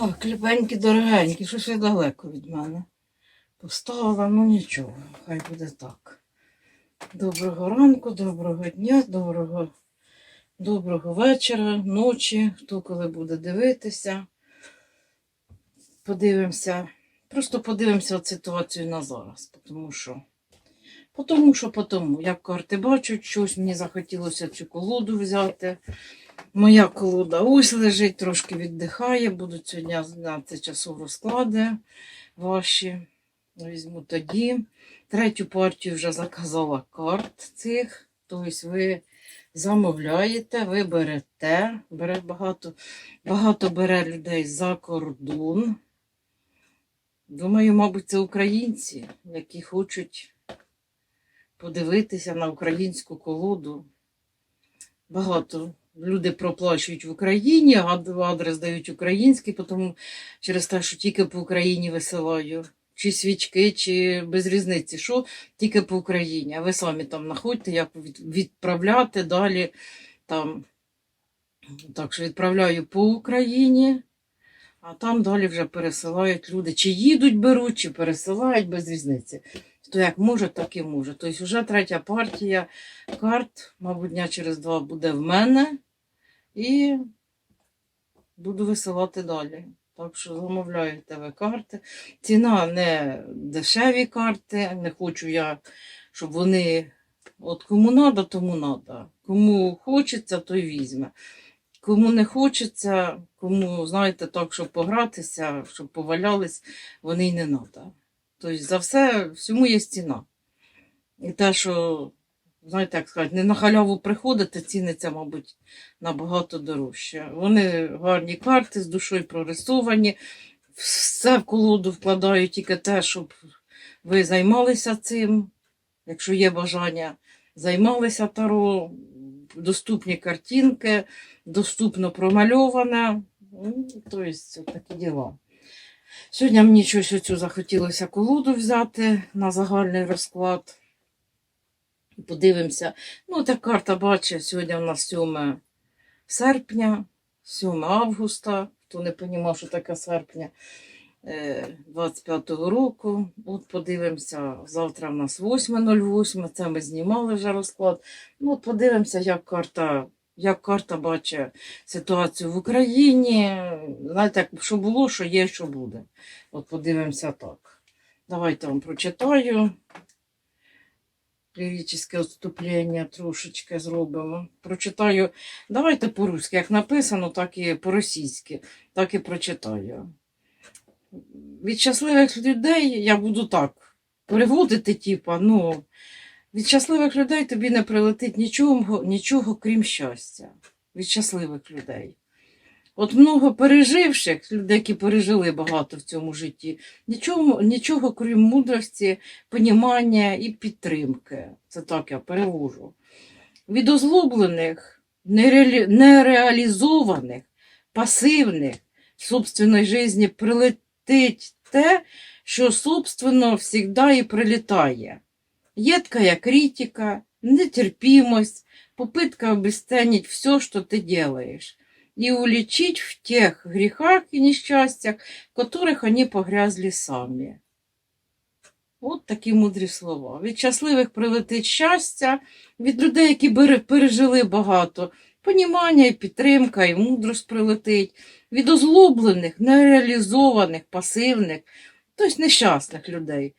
Так, кліпенькі дорогенькі, щось ви далеко від мене. Поставила, ну нічого, хай буде так. Доброго ранку, доброго дня, доброго, доброго вечора, ночі, хто коли буде дивитися. Подивимося, просто подивимося ситуацію на зараз, тому що. Потому що, потому, як карти бачать щось, мені захотілося цю колоду взяти. Моя колода ось лежить, трошки віддихає. Будуть сьогодні знати часу розклади ваші. Візьму тоді. Третю партію вже заказала карт цих. Тобто ви замовляєте, ви берете. Бере багато, багато бере людей за кордон. Думаю, мабуть, це українці, які хочуть подивитися на українську колоду. Багато люди проплачують в Україні, адрес дають український, тому через те, що тільки по Україні висилаю. Чи свічки, чи без різниці, що тільки по Україні. А ви самі там знаходьте, як відправляти далі. Там. Так що відправляю по Україні, а там далі вже пересилають люди. Чи їдуть, беруть, чи пересилають без різниці. Хто як може, так і може. Тобто вже третя партія карт, мабуть, дня через два буде в мене. І буду висилати далі. Так що замовляю ТВ карти. Ціна не дешеві карти. Не хочу я, щоб вони. От кому треба, тому треба. Кому хочеться, той візьме. Кому не хочеться, кому, знаєте, так, щоб погратися, щоб повалялись, вони й не треба. Тобто за все, всьому є ціна. І те, що, знаєте, як сказати, не на халяву приходите, ціниться, мабуть, набагато дорожче. Вони гарні карти з душою прорисовані, все в колоду вкладаю тільки те, щоб ви займалися цим, якщо є бажання, займалися таро, доступні картинки, доступно промальоване. Ну, Тобто, такі діла. Сьогодні мені щось оцю захотілося колоду взяти на загальний розклад. Подивимося. Ну, та карта бачить, сьогодні у нас 7 серпня, 7 августа. Хто не розумів, що таке серпня е, 25-го року. От подивимося, завтра в нас 8.08, це ми знімали вже розклад. Ну, от подивимося, як карта, як карта бачить ситуацію в Україні. Знаєте, що було, що є, що буде. От подивимося так. Давайте вам прочитаю. Ліричне відступлення трошечки зробимо. Прочитаю. Давайте по-руськи, як написано, так і по-російськи, так і прочитаю. Від щасливих людей я буду так переводити, типа, ну, від щасливих людей тобі не прилетить нічого, нічого крім щастя. Від щасливих людей. От много переживших, людей, які пережили багато в цьому житті, нічого, нічого крім мудрості, понімання і підтримки. Це так я перевожу. Від озлоблених, нереалі... нереалізованих, пасивних в собственній житті прилетить те, що собственно завжди і прилітає Едкая критика, нетерпимость, попытка обесценить все, что ты делаешь, и уличить в тех грехах и несчастьях, в которых они погрязли самі. От такі мудрі слова. Від щасливих прилетить щастя, від людей, які бере- пережили багато, понімання і підтримка, і мудрость прилетить, від озлоблених, нереалізованих, пасивних, тобто нещасних людей.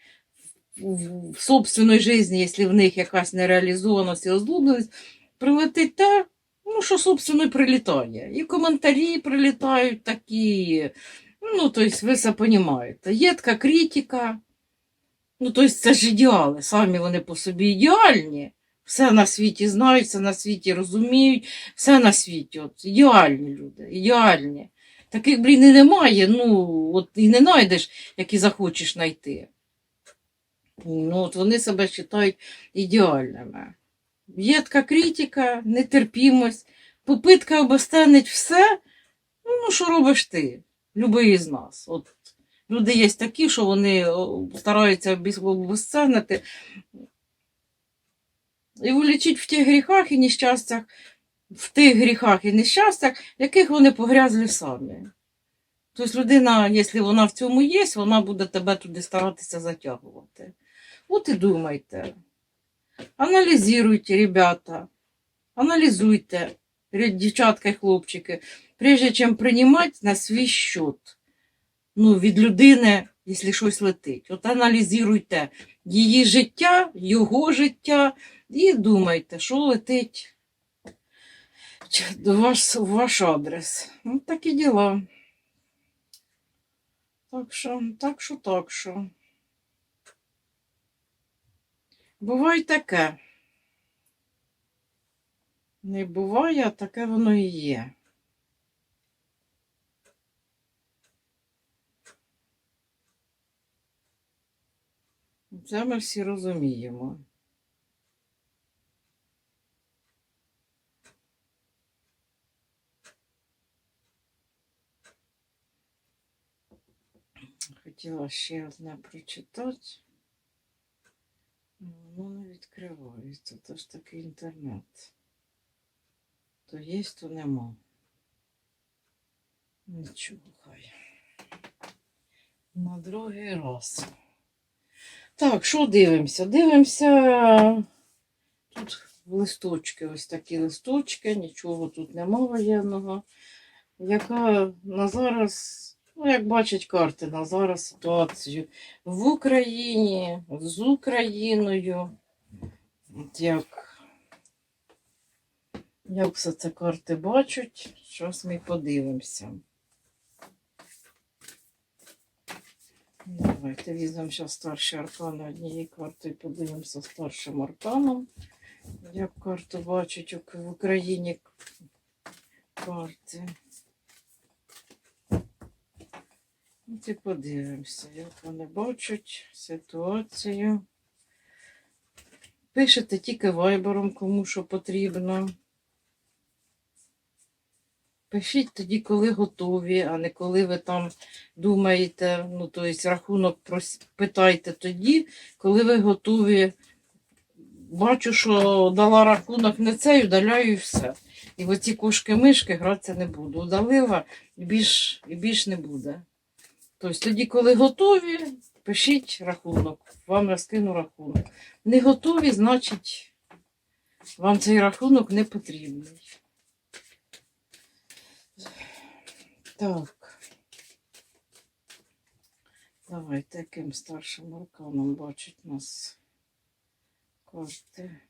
В, собственній житті, якщо в них якась нереалізованість і озлобленість, прилетить те, ну, що, собственно, прилітає. І коментарі прилітають такі. Ну, тобто, ви все розумієте. Є така критика. Ну, тобто, це ж ідеали. Самі вони по собі ідеальні. Все на світі знають, все на світі розуміють, все на світі. От, ідеальні люди, ідеальні. Таких, блін, і немає, ну, от і не знайдеш, які захочеш знайти. Ну, от вони себе вважають ідеальними. Є критика, нетерпімость, попитка обесценить все. Ну, що робиш ти? Любий із нас. От люди є такі, що вони стараються обесценити і улічить в тих гріхах і нещастях, в тих гріхах і нещастях, яких вони погрязли самі. Тобто людина, якщо вона в цьому є, вона буде тебе туди старатися затягувати. От і думайте. Аналізуйте, ребята. Аналізуйте, дівчатка і хлопчики, прежде чим приймати на свій счет. Ну, від людини, якщо щось летить. От аналізуйте її життя, його життя і думайте, що летить в ваш адрес. Ну, такі діла. Так що, так що, так що. Буває таке. Не буває, а таке воно і є. Це ми всі розуміємо. Хотіла ще одне прочитати. Ну, Воно не відкривається. То ж таки інтернет. То є, то нема. Нічого хай. На другий раз. Так, що дивимося? Дивимося. Тут листочки, ось такі листочки, нічого тут нема воєнного. Яка на зараз, ну, як бачать карти, на зараз ситуацію в Україні, з Україною. От як, як все це карти бачать, зараз ми подивимося. Давайте візьмемо зараз старші аркани однієї карти і подивимося старшим арканом. Як карту бачать в Україні карти. І подивимося, як вони бачать ситуацію. Пишете тільки вайбером, кому що потрібно. Пишіть тоді, коли готові, а не коли ви там думаєте, ну, тобто рахунок питайте тоді, коли ви готові. Бачу, що дала рахунок не цей, удаляю і все. І в оці кошки-мишки гратися не буду. Удалила і більш, і більш не буде. Тобто тоді, коли готові, пишіть рахунок, вам розкину рахунок. Не готові, значить, вам цей рахунок не потрібний. Так. Давайте, яким старшим арканом бачить нас карти.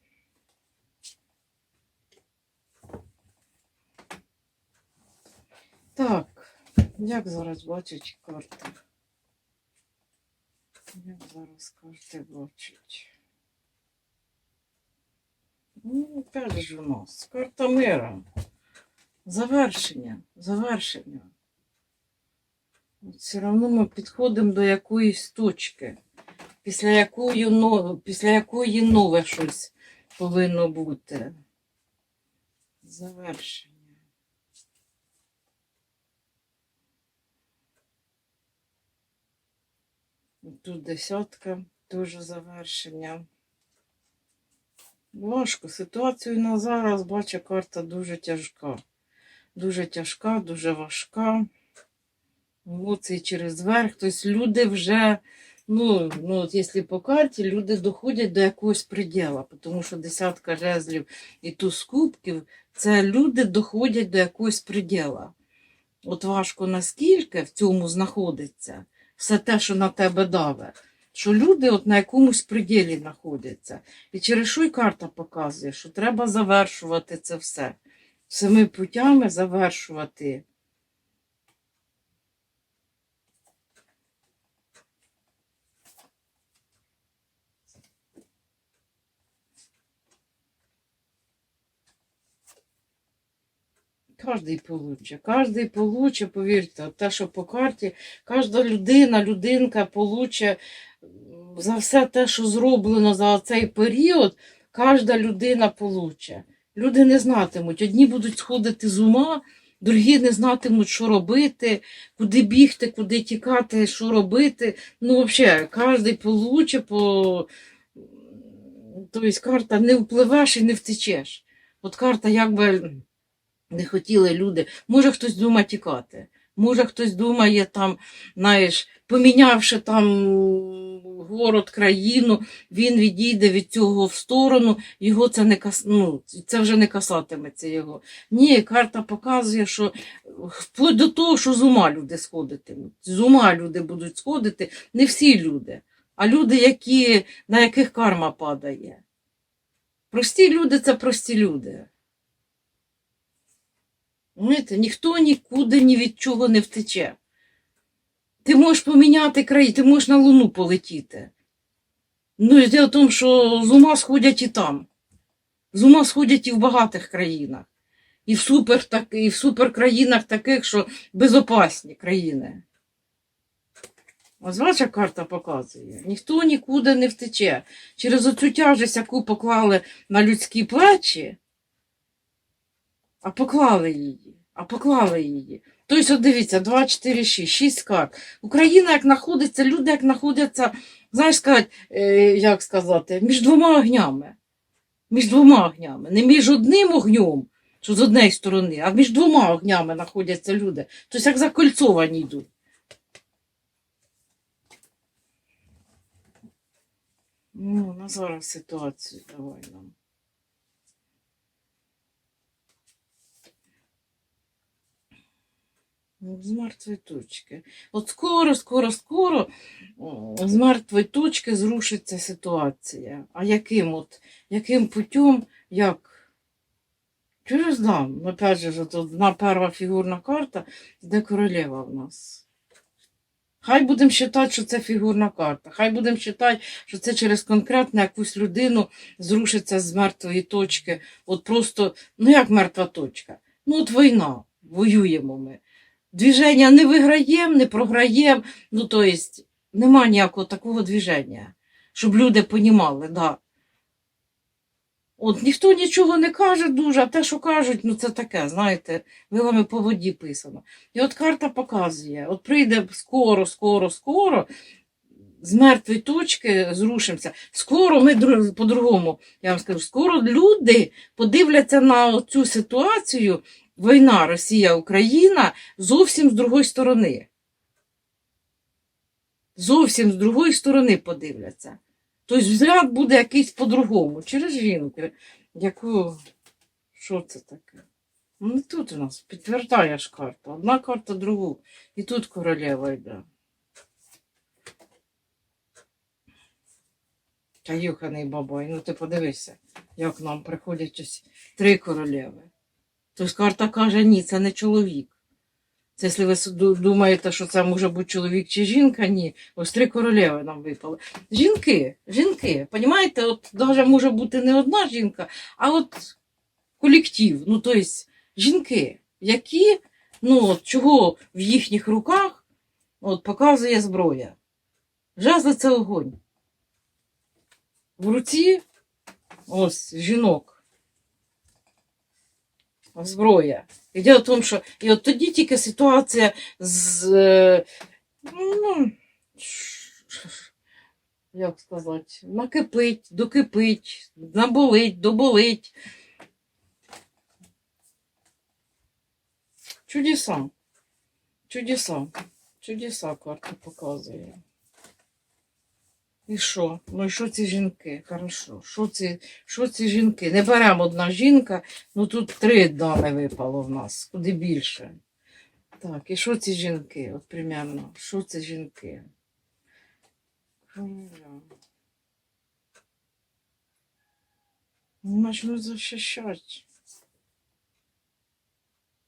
Так, як зараз бачать карти? Як зараз карти бачать? Ну, опять же у нас карта мира. Завершення, завершення. От Все одно ми підходимо до якоїсь точки, після якої, но- після якої нове щось повинно бути. Завершення. Тут десятка, теж завершення. Важко. Ситуацію на зараз бачу, карта дуже тяжка. Дуже тяжка, дуже важка. Емоції через верх. Тобто люди вже, ну, ну от якщо по карті, люди доходять до якогось приділа, тому що десятка жезлів і туз кубків, це люди доходять до якогось приділа. От важко наскільки в цьому знаходиться все те, що на тебе даве, що люди от на якомусь приділі знаходяться. І через що й карта показує, що треба завершувати це все. Всіми путями завершувати. Кожний получе, кожний получе, повірте, те, що по карті, кожна людина, людинка получе за все те, що зроблено за цей період, кожна людина получе. Люди не знатимуть. Одні будуть сходити з ума, другі не знатимуть, що робити, куди бігти, куди тікати, що робити. Ну, взагалі, кожен получе по. Тобто карта не впливеш і не втечеш. От карта якби не хотіли люди. Може хтось думає тікати. Може, хтось думає, там, знаєш, помінявши там город, країну, він відійде від цього в сторону, його це не кас... ну, це вже не касатиметься його. Ні, карта показує, що вплоть до того, що з ума люди сходитимуть. З ума люди будуть сходити, не всі люди, а люди, які, на яких карма падає. Прості люди це прості люди. Знаєте, ніхто нікуди ні від чого не втече. Ти можеш поміняти краї, ти можеш на Луну полетіти. Ну, діло в тому, що з ума сходять і там. З ума сходять і в багатих країнах. І в, супер, так, і в суперкраїнах таких, що безопасні країни. Ось ваша карта показує. Ніхто нікуди не втече. Через оцю тяжесть, яку поклали на людські плечі, а поклали її. А поклали її. Тобто, дивіться, 2, 4, 6, 6 карт. Україна як знаходиться, люди як знаходяться, знаєш сказати, е, як сказати, між двома огнями. Між двома огнями. Не між одним огнем, що з однієї сторони, а між двома огнями знаходяться люди. Тобто як закольцовані йдуть. Ну, на зараз ситуацію давай нам. З мертвої точки. От скоро, скоро, скоро з мертвої точки зрушиться ситуація. А яким от, яким путем, як? Через дам, опять же, одна перша фігурна карта, де королева в нас. Хай будемо вважати, що це фігурна карта. Хай будемо вважати, що це через конкретну якусь людину зрушиться з мертвої точки. От просто, ну як мертва точка? Ну от війна, воюємо ми. Двіження не виграємо, не програємо. Ну, то есть, нема ніякого такого двіження, щоб люди понімали, да. От ніхто нічого не каже дуже, а те, що кажуть, ну це таке, знаєте, вилами по воді писано. І от карта показує: от прийде скоро, скоро, скоро, з мертвої точки зрушимося. Скоро ми по-другому, я вам скажу, скоро люди подивляться на цю ситуацію, війна Росія-Україна, зовсім з другої сторони. Зовсім з другої сторони подивляться. Тобто взгляд буде якийсь по-другому, через жінку. Яку. Що це таке? Ну, тут у нас підтверждає ж карта. Одна карта другу. І тут королева йде. Та юханий бабай, ну ти подивися, як нам приходять ось три королеви. Тож карта каже, ні, це не чоловік. Це якщо ви думаєте, що це може бути чоловік чи жінка, ні. Ось три королеви нам випали. Жінки, жінки, понімаєте, от навіть може бути не одна жінка, а от колектив, ну тобто жінки, які, ну от чого в їхніх руках от, показує зброя. Жезли це огонь. В руці ось жінок. Зброя. І діло в тому, що і от тоді тільки ситуація з. Ну, як сказати, накипить, докипить, наболить, доболить. Чудеса. Чудеса. Чудеса карта показує. І що? Ну і що ці жінки? Хорошо. Що ці, що ці жінки? Не беремо одна жінка, ну тут три дами випало в нас, куди більше. Так, і що ці жінки? От примерно, що ці жінки? Ну, Почнуть захищати.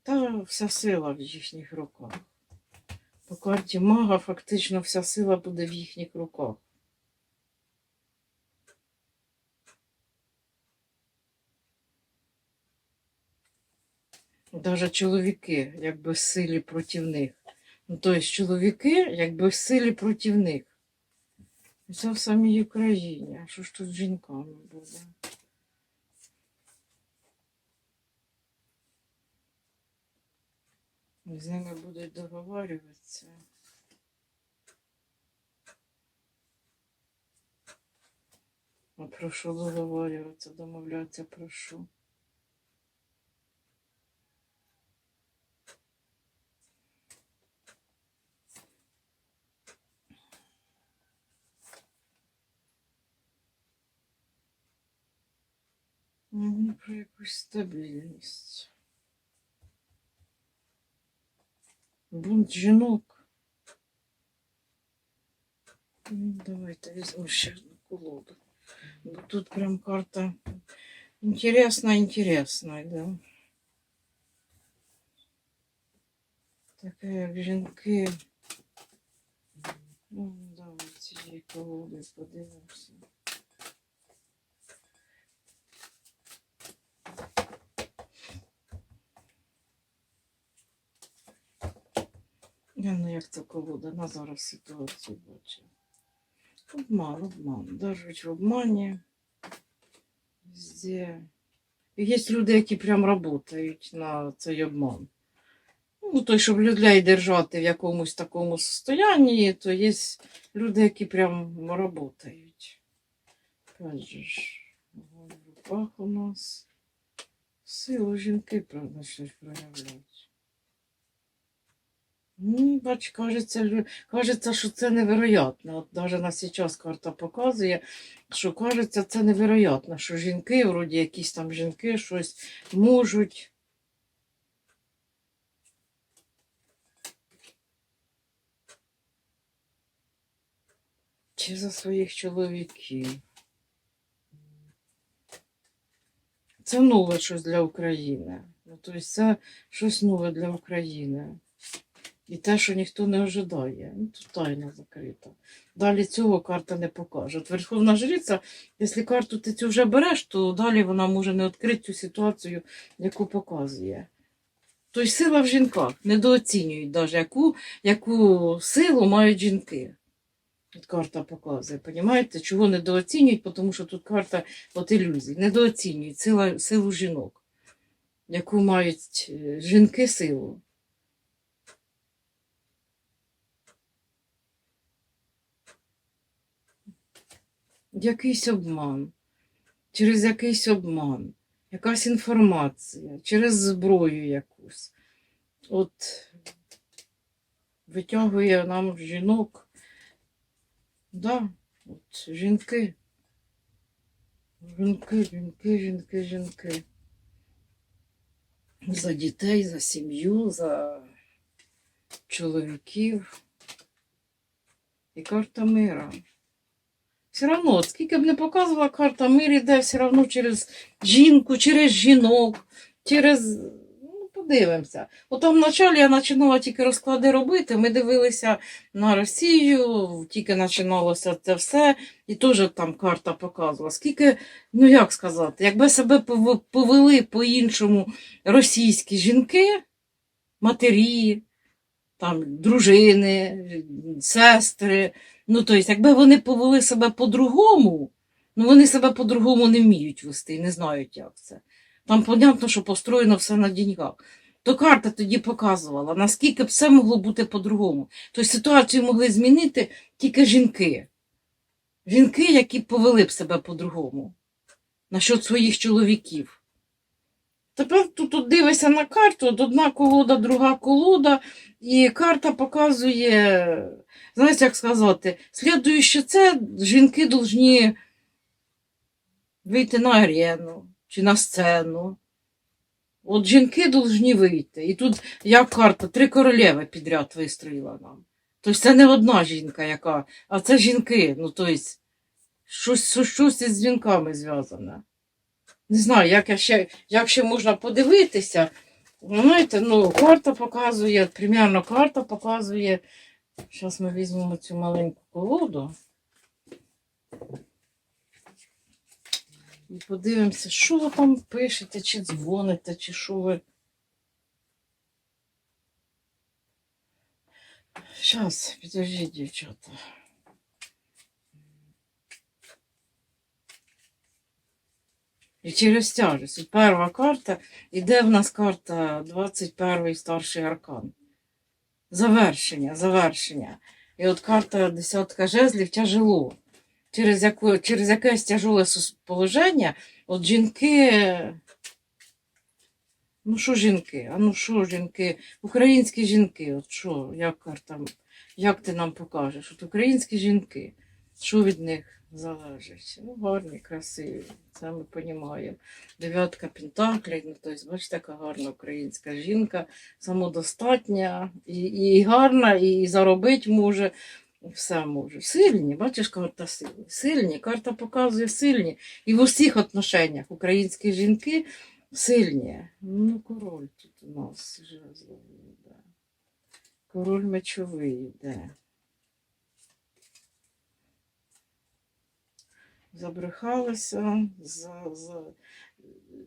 Та вся сила в їхніх руках. По карті мага фактично вся сила буде в їхніх руках. Даже чоловіки, як безсилі проти них. Ну, тобто чоловіки, як безсилі проти них. Це в самій Україні. А що ж тут з жінками буде? З ними будуть договарюватися. А про що договарюватися, домовлятися про що? Мені про якусь стабільність. Бунт жінок. Ну, давайте візьму ще одну колоду. Бо тут прям карта інтересна, інтересна, да. Така як жінки. Ну, давай цієї колоди подивимося. Я ну як це колода, на зараз ситуацію бачу. Обман, обман. Держать в обмані. Везде. Є люди, які прям працюють на цей обман. Ну, той, щоб людей держати в якомусь такому состоянні, то є люди, які прям працюють. Ж, в руках у нас силу жінки щось проявляють. Ну, бач, кажеться, кажеться, що це невероятно. От навіть на зараз карта показує, що кажеться, це невероятно, що жінки, вроді якісь там жінки щось можуть. Чи за своїх чоловіків. Це нове щось для України. Ну, тобто це щось нове для України. І те, що ніхто не ожидає. Ну, тут тайна закрита. Далі цього карта не покаже. Верховна Жриця, якщо карту ти цю вже береш, то далі вона може не відкрити цю ситуацію, яку показує. Тобто сила в жінках недооцінюють навіть, яку, яку силу мають жінки. От карта показує, розумієте? Чого недооцінюють? Тому що тут карта от ілюзій. Недооцінюють сила, силу жінок, яку мають е, жінки силу. Якийсь обман, через якийсь обман, якась інформація, через зброю якусь. От витягує нам жінок. Да, от жінки. Жінки, жінки, жінки, жінки. За дітей, за сім'ю, за чоловіків. І карта мира. Все одно, скільки б не показувала карта, мир іде все одно через жінку, через жінок, через. Ну, подивимося. От там вначалі я починала тільки розклади робити. Ми дивилися на Росію, тільки починалося це все, і теж там карта показувала. Скільки, ну як сказати, якби себе повели по-іншому російські жінки, матері, там, дружини, сестри. Ну, тобто, якби вони повели себе по-другому, ну вони себе по-другому не вміють вести і не знають, як це. Там, понятно, що построєно все на деньгах. То карта тоді показувала, наскільки б все могло бути по-другому. Тобто ситуацію могли змінити тільки жінки. Жінки, які повели б себе по-другому. Насчет своїх чоловіків. Тепер тут дивишся на карту, от одна колода, друга колода, і карта показує, знаєте, як сказати, слідуючи це, жінки повинні вийти на арену чи на сцену. От жінки повинні вийти. І тут як карта, три королеви підряд вистроїла нам. Тобто це не одна жінка, яка, а це жінки. Ну, тобто, щось, щось із жінками зв'язане. Не знаю, як, я ще, як ще можна подивитися. Знаєте, ну, карта показує, примерно карта показує. Зараз ми візьмемо цю маленьку колоду. І подивимося, що ви там пишете, чи дзвоните, чи що ви. Зараз, підождіть, дівчата. І через тяжесть. Перша карта, іде в нас карта 21 старший аркан. Завершення, завершення. І от карта десятка жезлів тяжело. Через, яку, через якесь тяжеле положення, от жінки. Ну, що жінки? А ну що жінки? Українські жінки, от що, як карта, як ти нам покажеш? От українські жінки, що від них залежить. Ну, гарні, красиві, це ми розуміємо. Дев'ятка пентаклей, ну тобто, бачите, така гарна українська жінка, самодостатня, і, і гарна, і заробити може, все може. Сильні, бачиш, карта сили. Сильні, карта показує сильні. І в усіх отношеннях українські жінки сильні. Ну, король тут у нас. Король мечовий йде. Забрехалися за, за...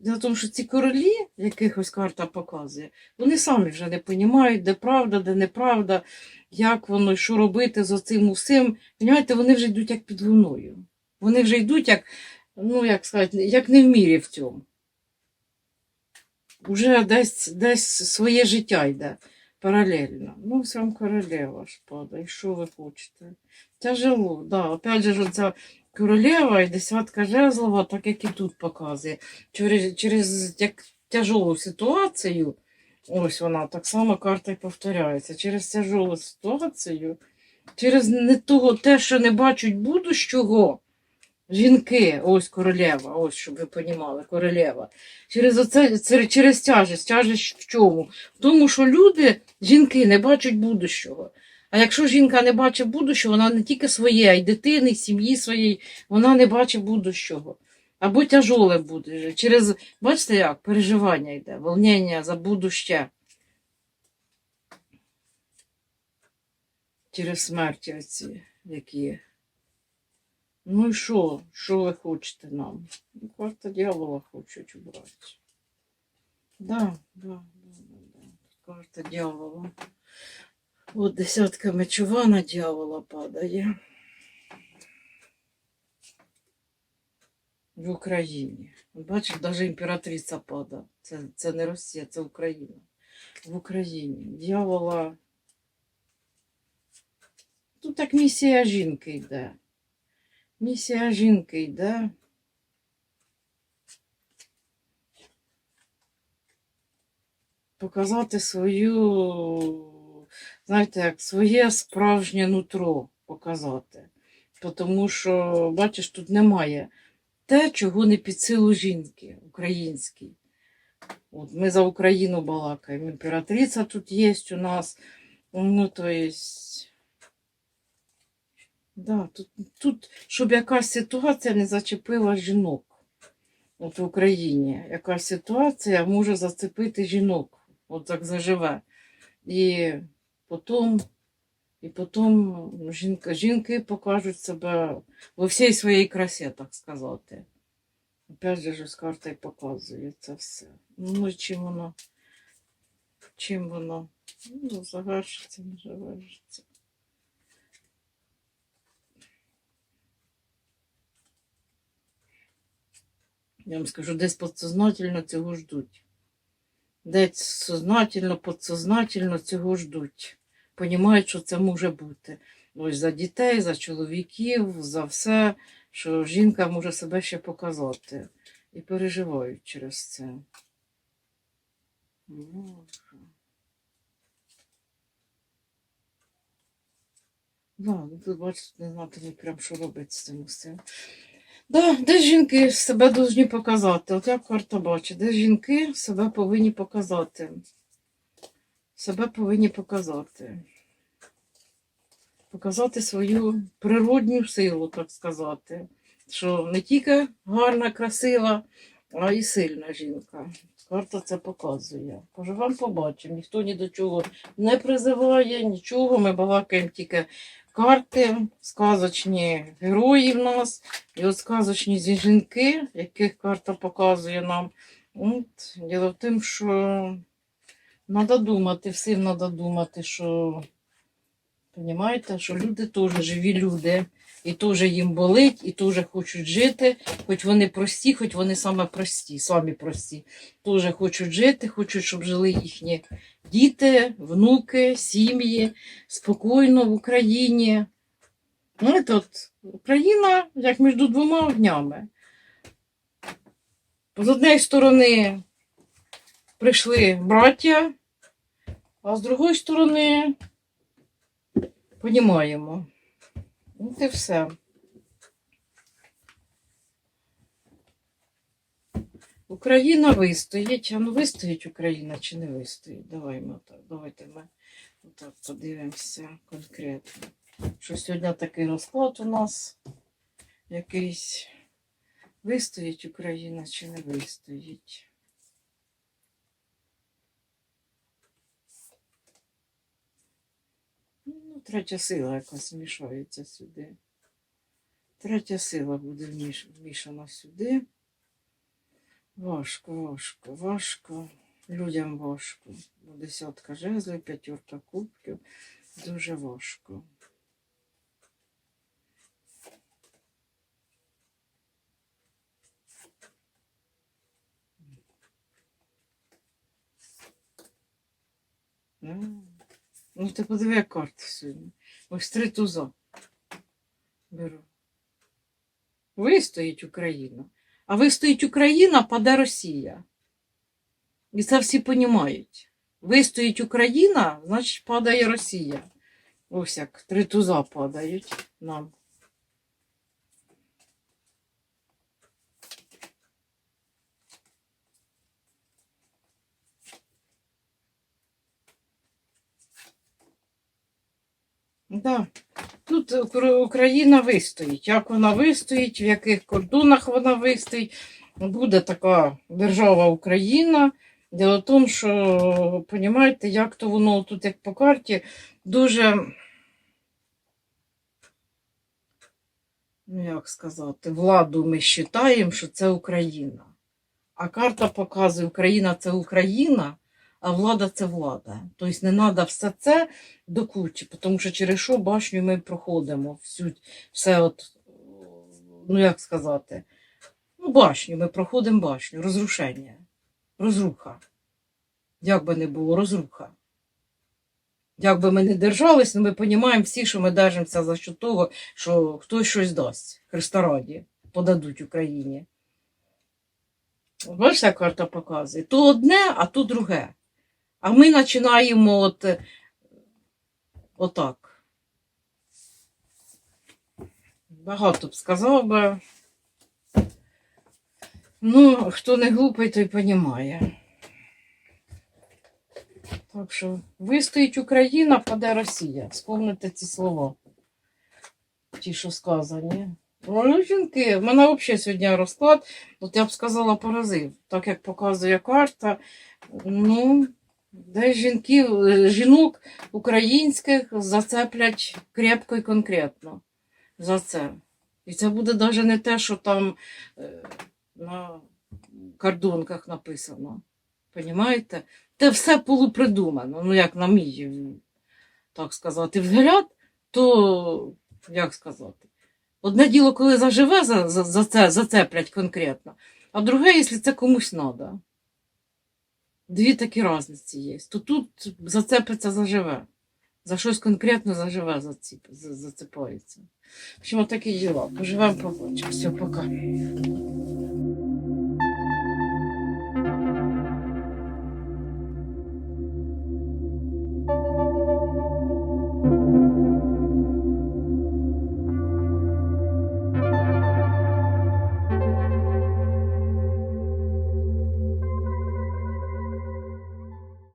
за тому, що ці королі, яких ось карта показує, вони самі вже не розуміють, де правда, де неправда, як воно, що робити за цим усім. Понимаєте, вони вже йдуть як під луною. Вони вже йдуть як, ну як сказати, як не в мірі в цьому. Уже десь, десь своє життя йде паралельно. Ну, ось вам королева ж падає. Що ви хочете? Тяжело, да. Опять же, оця королева і десятка жезлова, так як і тут показує. Через, через як тяжелу ситуацію, ось вона так само карта і повторяється. Через тяжелу ситуацію, через не того, те, що не бачать будущого. Жінки, ось королева, ось щоб ви понімали, королева. Через оце, це, через тяжесть. Тяжесть в чому? В тому, що люди, жінки, не бачать будущого. А якщо жінка не бачить будущого, вона не тільки своє, а й дитини, і сім'ї своєї, вона не бачить будущого. Або тяжоле буде. Через, бачите, як переживання йде, волнення за будуще. Через смерті оці, які. Ну і що? Що ви хочете нам? Ну, карта дьявола хочуть убрати. Да, да, да, да. Карта дьявола. От десятка мечова на дьявола падає. В Україні. Бачиш, навіть імператриця падає. Це, це не Росія, це Україна. В Україні. Дьявола. Тут так місія жінки йде. Місія жінки йде. Показати свою, знаєте, як своє справжнє нутро показати. Тому що, бачиш, тут немає те, чого не під силу жінки українській. От ми за Україну балакаємо. Імператриця тут є у нас. Ну, то есть. Да, тут, тут, щоб якась ситуація не зачепила жінок. От в Україні якась ситуація може зацепити жінок. От так заживе. І потім, і потім жінка, жінки покажуть себе во всій своїй красі, так сказати. Опять же, ж карта показує це все. Ну, чим воно, чим воно ну, завершиться, не завершиться. Я вам скажу, десь підсознательно цього ждуть. Десь сознательно, підсознательно цього ждуть. Понімають, що це може бути. Ось за дітей, за чоловіків, за все, що жінка може себе ще показати. І переживають через це. Ну. Да, ну тут бачите, не знати прям, що робити з цим усім. Да, де жінки себе повинні показати? От як карта бачить, де жінки себе повинні показати. Себе повинні показати. Показати свою природню силу, так сказати. Що не тільки гарна, красива, а й сильна жінка. Карта це показує. Поживемо, побачимо. Ніхто ні до чого не призиває, нічого. Ми балакаємо тільки карти, сказочні герої в нас. І от сказочні жінки, яких карта показує нам. От, діло в тим, що треба думати, всім треба думати, що розумієте, що люди теж живі люди, і теж їм болить, і теж хочуть жити, хоч вони прості, хоч вони саме прості, самі прості. Теж хочуть жити, хочуть, щоб жили їхні діти, внуки, сім'ї, спокійно в Україні. Ну, от Україна як між двома огнями. З однієї сторони прийшли браття, а з другої сторони понімаємо. Ну, От і все. Україна вистоїть. А ну вистоїть Україна чи не вистоїть? Давай ми так, давайте ми так подивимося конкретно. Що сьогодні такий розклад у нас якийсь. Вистоїть Україна чи не вистоїть? Ну, третя сила якась вмішається сюди. Третя сила буде вмішана сюди. Важко, важко, важко. Людям важко. Десятка жезлів, п'ятерка кубків. Дуже важко. М. Ну, ти подиви, як карти сьогодні. Ось три. Беру. Вистоїть Україна. А вистоїть Україна, паде Росія. І це всі понімають. Вистоїть Україна, значить падає Росія. Ось як три туза падають нам. Да. Тут Україна вистоїть. Як вона вистоїть, в яких кордонах вона вистоїть. Буде така держава Україна. Дело в тому, що, розумієте, як то воно тут, як по карті, дуже, ну як сказати, владу ми вважаємо, що це Україна. А карта показує, Україна це Україна, а влада це влада. Тобто не треба все це до кучі, тому що через що башню ми проходимо всю, все от, ну як сказати, ну башню, ми проходимо башню, розрушення, розруха. Як би не було, розруха. Як би ми не держались, ну ми розуміємо всі, що ми держимося за що того, що хтось щось дасть. Христа раді, подадуть Україні. Бачиш, як карта показує? То одне, а то друге. А ми починаємо от, е, отак. Багато б сказав би. Ну, хто не глупий, той понімає. Так що вистоїть Україна, паде Росія. Сповните ці слова. Ті, що сказані. Ну, жінки, в мене взагалі сьогодні розклад, от я б сказала поразив. Так як показує карта, ну, де жінки, е, жінок українських зацеплять крепко і конкретно за це. І це буде навіть не те, що там е, на кордонках написано. Понімаєте? Те все полупридумано. Ну, як на мій, так сказати, взгляд, то як сказати? Одне діло, коли заживе за, за, за це, зацеплять конкретно, а друге, якщо це комусь треба. Дві такі різниці є. То тут зацепиться заживе. За щось конкретно заживе заціп, за- зацепається. В общем, отакі діла. Поживемо, побачимо. Все, пока.